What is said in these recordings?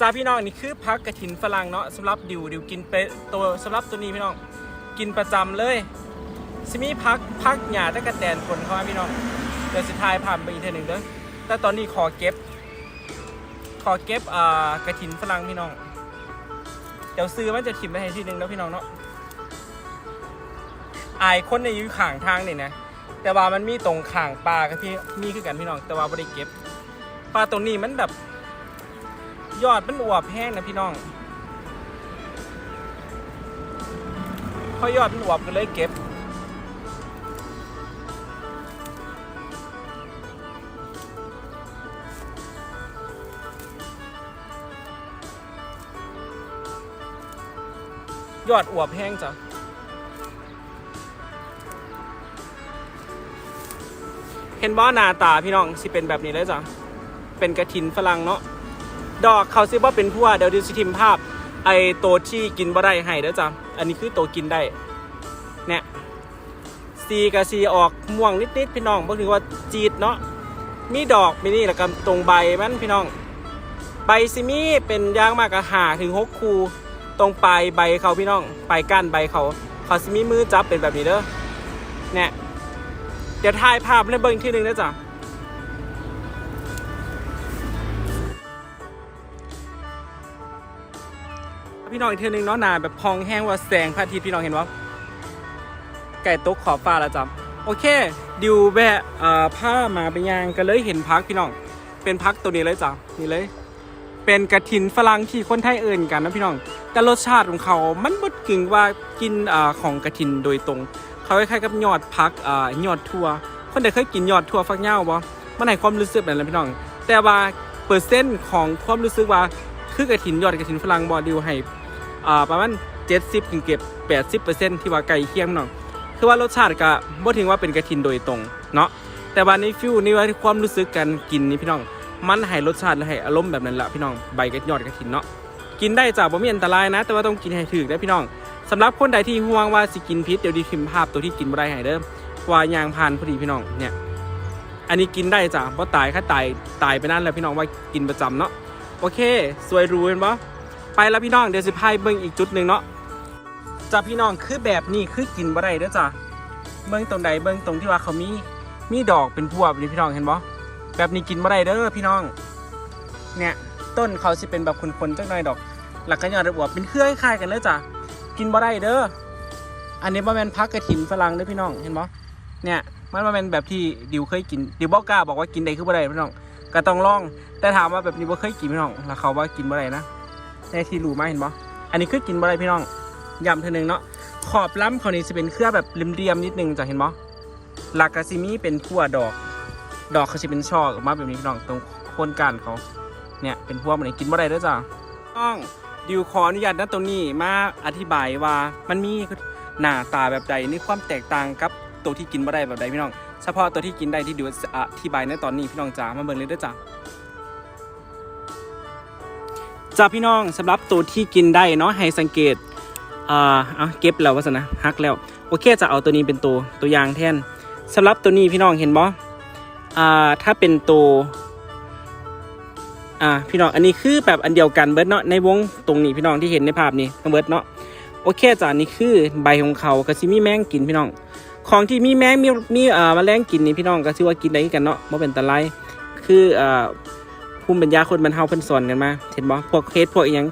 จ้าพี่น้องนี่คือพักกระถินฝรั่งเนาะสำหรับดิวดิวกินไปตัวสำหรับตัวนี้พี่น้องกินประจำเลยซิมีพักพักหยาตะกะแตนคนเขาพี่น้องเดี๋ยวสุดท้ายผ่านไปอีกเทอหนึ่งเด้อแต่ตอนนี้ขอเก็บ ขอเก็บอ่ากระถินฝรั่งพี่น้อง เดี๋ยวซื้อมันจะถิ่มไปให้ทีหนึ่งแล้วพี่น้องเนาะอายคนในอยู่ข้างทางนี่นะแต่ว่ามันมีตรงข้างปลากับพี่มีคือกันพี่น้อง แต่ว่าไม่ได้เก็บปลาตรงนี้มันแบบ ยอดมันอวบแห้งนะพี่น้องพอยอดมันอวบก็เลยเก็บ ยอดอวบแห้งจ้ะเห็นว่าหน้าตาพี่น้องสิเป็นแบบนี้เลยจ้ะ เป็นกระถินฝรั่งเนาะ ดอกเขาซิว่าเป็นพัวเดี๋ยวดูสิทิมภาพ ไอตัวที่กินบ่ได้ให้เด้อจ้ะอันนี้คือตัวกินได้เนี่ยสีกับสีออกม่วงนิดๆพี่น้องบ่ถือว่าจีดเนาะมีดอกมีนี่แล้วก็ตรงใบมันพี่น้อง ใบซิมีเป็นยางมากกะหาถึงหกคูตรงปลายใบเขาพี่น้องปลายก้านใบเขาเขาซิมีมือจับเป็นแบบนี้เด้อเนี่ยเดี๋ยวถ่ายภาพในเบิ้งที่หนึ่งนะจ๊ะ พี่น้องอีกเทีนึงเนาะนาแบบพองแห้งว่าแสงพระอาทิตย์พี่น้องเห็นว่าไก่ตกขอบฟ้าแล้วจ้ะโอเค ดิวแบะผ้ามาไปยางก็เลยเห็นพักพี่น้อง เป็นพักตัวนี้เลยจ้ะนี่เลย เป็นกระถินฝรั่งที่คนไทยเอิ่นกันนะพี่น้อง แต่รสชาติของเขา มันบดกึ่งว่ากินอของกระถินโดยตรง เขาคล้ายๆกับยอดพักอยอดทั่ว คนใดเคยกินยอดทั่วฟักเหย้าบ่มันให้ความรู้สึกแบบนั้นพี่น้อง แต่ว่าเปอร์เซ็นต์ของความรู้สึกว่าคือกระถินยอดกระถินฝรั่งบ่ดิวให้ อ่าประมาณ70ถึงเก็บ 80%ที่ว่าไก่เคียงเนาะคือว่ารสชาติก็บ่ถึงว่าเป็นกระทินโดยตรงเนาะแต่ว่าในฟิวนี่ว่าความรู้สึกการกินนี่พี่น้องมันให้รสชาติและให้อารมณ์แบบนั้นละพี่น้องใบกระยอดกระถินเนาะกินได้จ้าบ่มีอันตรายนะ แต่ว่าต้องกินให้ถึกได้พี่น้องสำหรับคนใดที่ห่วงว่าสิกินพิษเดี๋ยวดีพิมพ์ภาพตัวที่กินบ่ได้ให้เด้อว่ายางผ่านพอดีพี่น้องเนี่ยอันนี้กินได้จ้ะบ่ตายแค่ตายตายไปนั่นแหละพี่น้องว่ากินประจำเนาะโอเค สวยรู้เห็นปะ ไปแล้วพี่น้องเดี๋ยวสิพายเบิ่งอีกจุดหนึ่งเนาะจ้าพี่น้องคือแบบนี้คือกินบ่ได้เด้อจ้ะเบิ่งตรงใดเบิ่งตรงที่ว่าเขามีมีดอกเป็นพวบนี่พี่น้องเห็นบ่แบบนี้กินบ่ได้เด้อพี่น้อง เนี่ยต้นเขาสิเป็นแบบคนๆจักหน่อยดอก หลักกันยอดอวบเป็นเครือคล้ายๆกันเลยจ้ะกินบ่ได้เด้ออันนี้บ่แม่นพักกระถินฝรั่งเด้อพี่น้องเห็นบ่เนี่ยมันบ่แม่นแบบที่ดิวเคยกินดิวบ่กล้าบอกว่ากินได้คือบ่ได้พี่น้องก็ต้องลอง แต่ถามว่าแบบนี้บ่เคยกินพี่น้องแล้วเขาว่ากินบ่ได้นะ ในที่รูมาเห็นปะอันนี้คือกินบ่ได้พี่น้องย้ำเท่านึงเนาะขอบล้ำเขานี่จะเป็นเครือแบบริมเรียมๆนิดนึงจะเห็นปะหลักกาซิมีเป็นพั่วดอก ดอกเขาจะเป็นช่อออกมาแบบนี้พี่น้องตรงโคนกานเขาเนี่ยเป็นพั่วมันกินบ่ได้เด้อจ้ะต้องดิวขออนุญาตนะตรงนี้มาอธิบายว่ามันมีหน้าตาแบบใดนี่ความแตกต่างกับตัวที่กินบ่ได้แบบใดพี่น้อง เฉพาะตัวที่กินได้ที่ดิวอธิบายในตอนนี้พี่น้องจ๋ามาเบิ่งเลยด้อจ้ะ จ้าพี่น้องสำหรับตัวที่กินได้เนาะให้สังเกตอ่าเอาเก็บแล้วว่าสนะฮักแล้วโอเคจะเอาตัวนี้เป็นตัวตัวอย่างแทนสำหรับตัวนี้พี่น้องเห็นบ่อ่าถ้าเป็นตัวอ่าพี่น้องอันนี้คือแบบอันเดียวกันเบิร์ดเนาะในวงตรงนี้พี่น้องที่เห็นในภาพนี้เบิร์ดเนาะโอเคจ้ะนนี้คือใบของเขาก็สิมีแมงกินพี่น้อง ของที่มีแมงมีมีอ่าแมลงกินนี่พี่น้องก็ชื่อว่ากินได้กันเนาะบ่เป็นตะไลคืออ่า ภูมิปัญญาคนบรรเทาเพิ่นสอนกันมาเห็นบ่พวกเฮ็ดพวกอีหยัง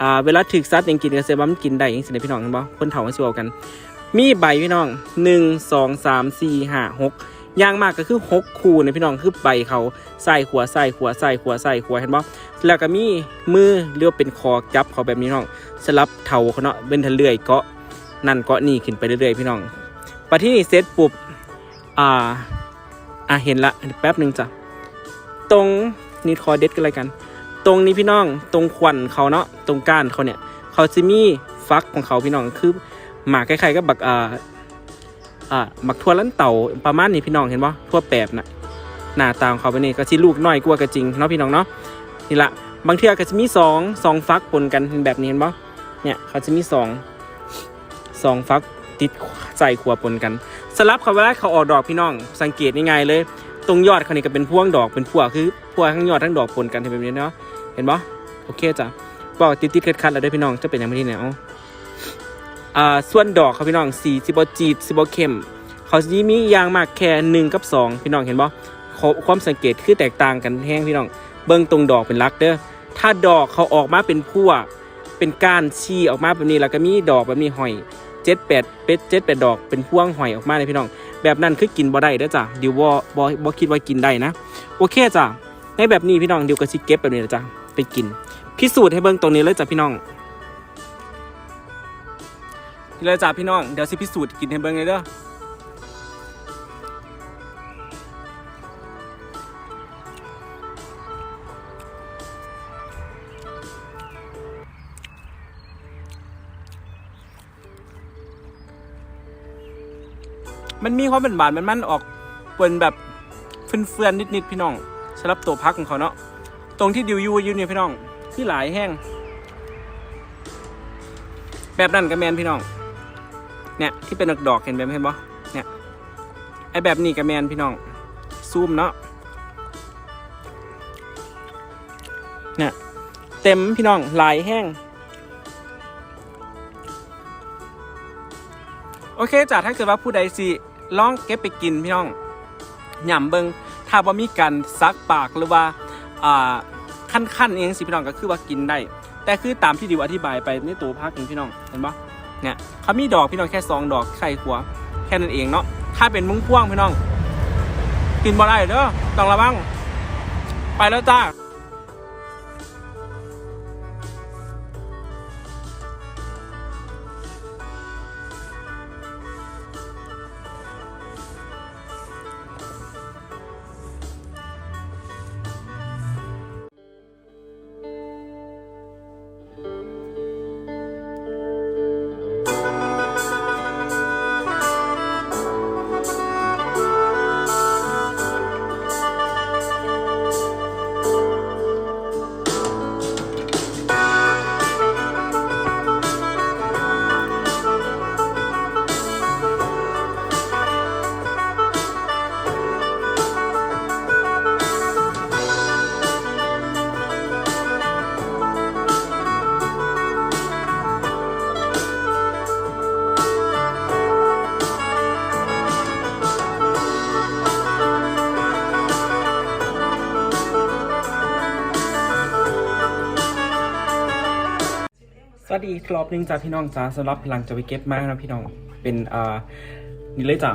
อ่าเวลาถึกสัตว์ยังกินก็แสดงว่ามันกินได้จังซี่นะพี่น้องเห็นบ่คนเฒ่ามันสิเว้ากัน มีใบพี่น้อง1 2 3 4 5 6อย่างมากก็คือ6คู่นะพี่น้องคือใบเขาใส่ขวใส่ขวใส่ขวใส่ขวเห็นบ่แล้วก็มีมือเรียกเป็นคอจับเขาแบบนี้พี่น้องสลับเถาเขาเนาะเป็นทะเลื่อยเกาะนั่นเกาะนี่ขึ้นไปเรื่อยๆพี่น้องปที่นี่เสร็จปุ๊บอ่าอะเห็นละแป๊บหนึ่งจ้ะ ตรงนี่คอเด็ดกันอะไรกัน ตรงนี้พี่น้องตรงขวัญเขาเนาะตรงก้านเขาเนี่ย เขาจะมีฟักของเขาพี่น้องคือหมากคล้ายๆกับบักอ่าอ่าบักทั่วลันเต่าประมาณนี้พี่น้องเห็นปะทั่วแปบน่ะหน้าตาของเขาเป็นนี่ก็สิลูกน้อยกว่ากระจริงเนาะพี่น้องเนาะนี่ละบางเทือก็จะมีสองสองฟักปนกันแบบนี้เห็นปะเนี่ยเขาจะมีสองสองฟักติดใส่ขวปนกัน สลับเขาเวลาเขาออกดอกพี่น้อง สังเกตง่ายๆเลย ตรงยอดเขานี่ก็เป็นพวงดอกเป็นพวคือพวทั้งยอดทั้งดอกปนกันแบบนี้เนาะเห็นปะโอเคจ้ะบอกติดติดๆคัดๆแล้วด้วยพี่น้องจะเป็นอย่างนี้เนี่ยเอาอ่าส่วนดอกเขาพี่น้องสีสิบจีดสิบเข้มเขาจะมียางมากแค่หนึ่งกับสองพี่น้องเห็นปะความสังเกตคือแตกต่างกันแห้งพี่น้อง เบิ้งตรงดอกเป็นลักเด้อถ้าดอกเขาออกมาเป็นพั่วเป็นก้านชี้ออกมาแบบนี้แล้วก็มีดอกแบบนี้หอย เจ็ดแปดเป็ดเจ็ดแปดดอกเป็นพวงหอยออกมาเลยพี่น้อง แบบนั้นคือกินบ่ได้เด้อจ้ะดิวบ่บ่บ่คิดว่ากินได้นะ โอเคจ้ะในแบบนี้พี่น้องดิวก็สิเก็บแบบนี้นะจ้ะไปกิน พิสูจน์ให้เบิ่งตรงนี้เลยจ้ะพี่น้องเลยจ้ะพี่น้องเดี๋ยวสิพิสูจน์กินให้เบิ่งเลยเด้อ มันมีความเป็นหวานมันมันออกเป็นแบบเฟื่อนๆนิดๆพี่น้องสำหรับตัวพักของเขาเนาะตรงที่ดิวยูยูเนี่ยพี่น้องที่หลายแห้งแบบนั้นก็แมนพี่น้อง เนี่ยที่เป็นดอกเห็นแบบเห็นปะเนี่ยไอแบบนี้ก็แมนพี่น้องซูมเนาะเนี่ยเต็มพี่น้องหลายแห้ง โอเคจ้ะถ้าเกิดว่าผู้ใดสิ ลองเก็บไปกินพี่น้องหย่ำเบิงถ้าว่ามีการซักปากหรือว่าอ่าขั้นเองสิพี่น้องก็คือว่ากินได้ แต่คือตามที่ดิวอธิบายไปในตัวภาคนี้พี่น้องเห็นปะเนี่ยเขามีดอกพี่น้องแค่สองดอกไข่ขัวแค่นั้นเองเนาะถ้าเป็นมุ้งพ่วงพี่น้อง กินบ่ได้เด้อต้องระวังไปแล้วจ้า อีกรอบนึงจ้าพี่น้องจ้าสำหรับหลังจะไปเก็บมากนะพี่น้องเป็นอ่านี่เลยจ้า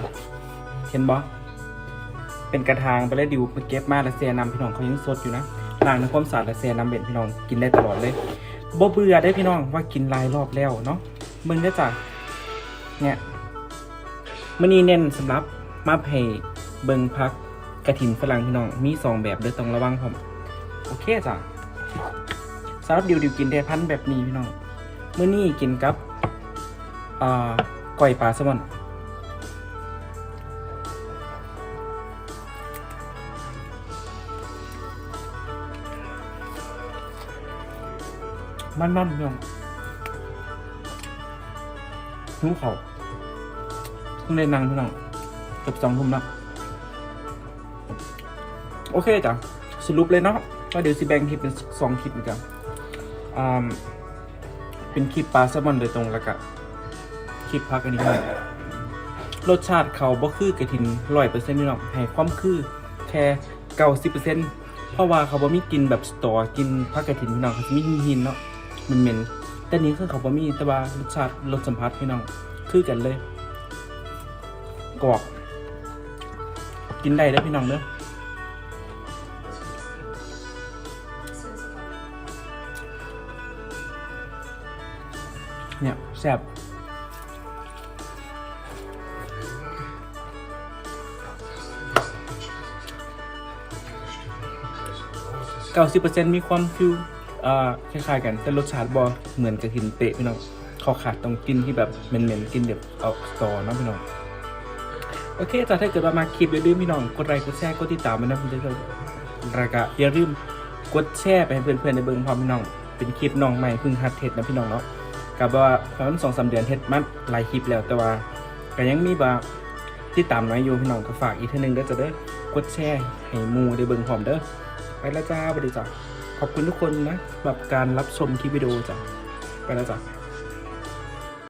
เห็นบ่เป็นกระถางไปแล้วดิวไปเก็บมาแล้วเสียนำพี่น้องเขายังสดอยู่นะล้างในความสะอาดแล้วเสียนำเบ็ดพี่น้องกินได้ตลอดเลยบ่เบื่อได้พี่น้องว่ากินหลายรอบแล้วเนาะมึงได้จ้ะเนี่ยมื้อนี้เน้นสำหรับมาให้เบิงพักกระถินฝรั่งพี่น้องมีสองแบบเด้อต้องระวังผมโอเคจ้ะสำหรับดิวดิวกินได้พันธ์แบบนี้พี่น้อง มื่อนี้กินกับอ่าก้อยปลาแซลมอนมันมันๆพี่น้องหิวเขาเพิ่งได้นั่งพี่น้องเกือบสองทุ่มแล้วโอเคจ้ะสรุปเลยเนาะว่าเดี๋ยวสิแบ่งคลิปเป็นสองคลิปนะจ๊ะอ่า เป็นคลิปปลาแซลมอนโดยตรงแล้วก็คลิปพักอันนี้ด้วยรสชาติเขาบ่คือกระทินร้อยเปอร์เซ็นต์นี่หรอกให้ความคือแค่เก้าสิบเปอร์เซ็นต์เพราะว่าเขาบ่มีกินแบบสตอกินพักกระถินพี่น้องเขาจะมีหินเนาะมันเหม็นแต่นี้คือเขาบ่มีแต่ว่ารสชาติรสสัมผัสพี่น้องคือกันเลยกรอบกินได้แล้วพี่น้องเนี่ยแซ่บเก้าสิบเปอร์เซ็นต์มีความฟิวคล้ายๆกันแต่รสชาติบอเหมือนกับหินเปะพี่น้องขาขาดตรงกินที่แบบเหม็นๆกินแบบเอาสตอเนาะพี่น้องโอเคจ้ะถ้าเกิดว่ามาคลิปอย่าลืมพี่น้องกดไลค์กดแชร์กดติดตามไว้นะพี่เจ้าแล้วก็อย่าลืมกดแชร์ไปให้เพื่อนๆในเบิ้งพร้อมพี่น้องเป็นคลิปน้องใหม่เพิ่งหัดเทศนะพี่น้องเนาะ กับว่าประมาณสองสามเดือนเทศมันหลายคลิปแล้วแต่ว่าก็ยังมีบางที่ตามน้อยอยู่พี่น้องก็ฝากอีกทีนึงเด้อจะเด้อกดแชร์ให้มูได้เบิ่งพร้อมเด้อไปแล้วจ้าสวัสดีจ้ะขอบคุณทุกคนนะแบบการรับชมคลิปวิดีโอจ้ะไปแล้วจ้ะ